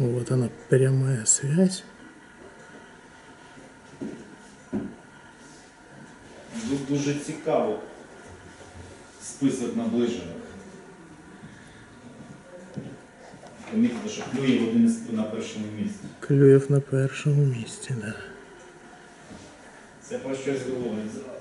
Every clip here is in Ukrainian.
Вот она прямая связь. Ду- Дуже цікаво список наближених. Помітили, що Клюєв один із- на першому місці. Клюєв на першому місці, да. Це про щось говорить зразу.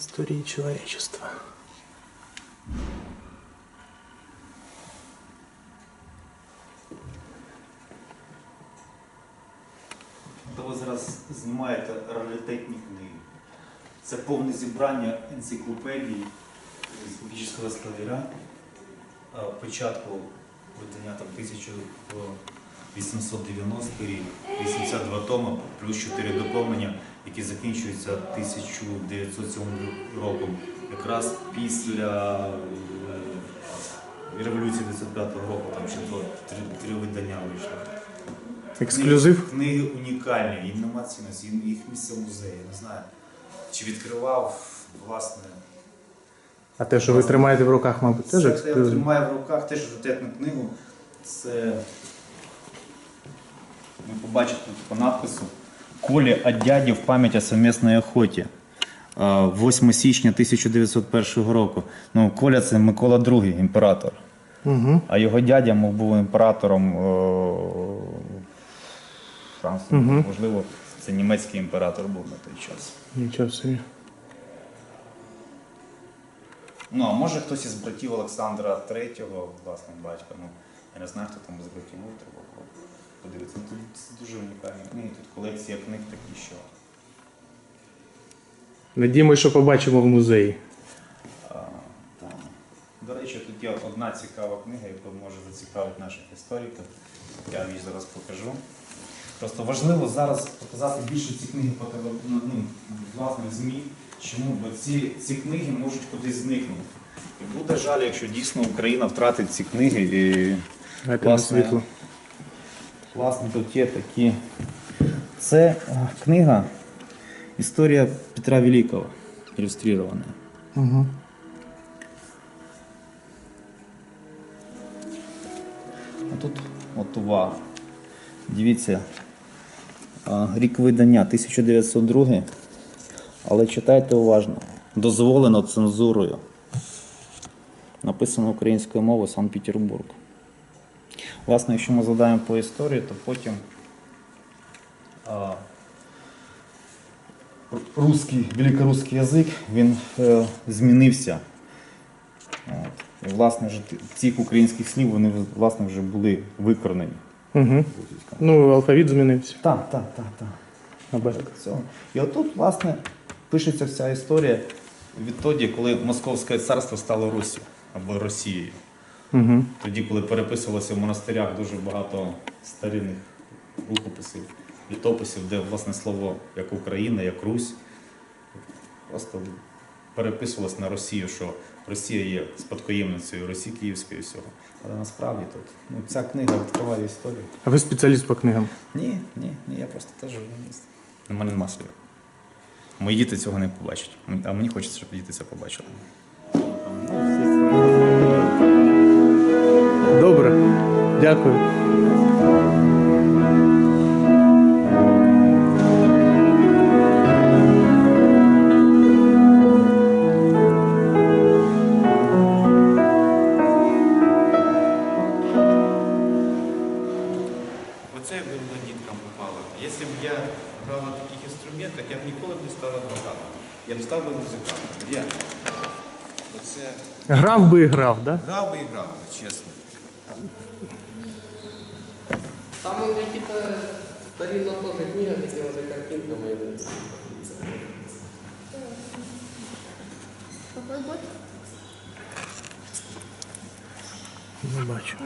Истории человечества. То ви зараз знімаєте раритетні книги. Це повне зібрання енциклопедії з логічного словаря початку видання там 1890 рік, 82 тома, плюс 4 доповнення, які закінчуються 1907 роком. Якраз після е, революції 25 року, там ще три, три видання вийшло. Ексклюзив? Книги, унікальні, їм нема цінності, їх місце в музеї. Не знаю. Чи відкривав власне. А те, що ви тримаєте в руках, мабуть, теж Це я тримаю в руках теж раритетну книгу. Це ви побачите тут по надпису. Колі от дяді в пам'ять о совмісної охоті. 8 січня 1901 року. Ну, Коля це Микола II, імператор. Угу. А його дядя мов був імператором о, Франції. Мгм. Можливо, це німецький імператор був на той час. Нічого собі. Ну, а може хтось із братів Олександра III, власне, батька. Ну, я не знаю, хто там братів був, треба було подивитися. Ну, тут це дуже унікальні книги, тут колекція книг такі, що. Надіємося, що побачимо в музеї. А, там. До речі, тут є одна цікава книга, яка може зацікавити наших істориків. Я її зараз покажу. Просто важливо зараз показати більше ці книги по теле- ну, ну, власне ЗМІ. Чому? Бо ці, ці книги можуть кудись зникнути. І буде жаль, якщо дійсно Україна втратить ці книги. І, Власне, власне, тут є такі. Це книга Історія Петра Великого, ілюстрована. Угу. А тут от увага. Дивіться, рік видання 1902, але читайте уважно. Дозволено цензурою. Написано українською мовою Санкт-Петербург. Власне, якщо ми задаємо по історії, то потім а, русський, великорусський язик він е, змінився. От. І, власне, вже цих українських слів вони власне вже були викорнені. Угу. Ну, алфавіт змінився. Так, так, так, так. І отут, власне, пишеться вся історія відтоді, коли Московське царство стало Руссю або Росією. Угу. Тоді, коли переписувалося в монастирях дуже багато старинних рукописів, літописів, де власне слово як Україна, як Русь, просто переписувалось на Росію, що Росія є спадкоємницею Росії Київської і всього. Але насправді тут ну, ця книга відкриває історію. А ви спеціаліст по книгам? Ні, ні, ні, я просто теж журналіст. У мене нема слів. Мої діти цього не побачать. А мені хочеться, щоб діти це побачили. Оце Грав би і грав, да? грав би і грав чесно. Там он какие-то старинно тоже книгами делали а картинками. Какой год? Не бачу.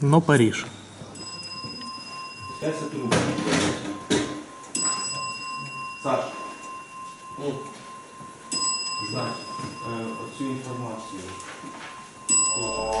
Но Париж. Сейчас ну, значит, э, всю информацию. Thank you.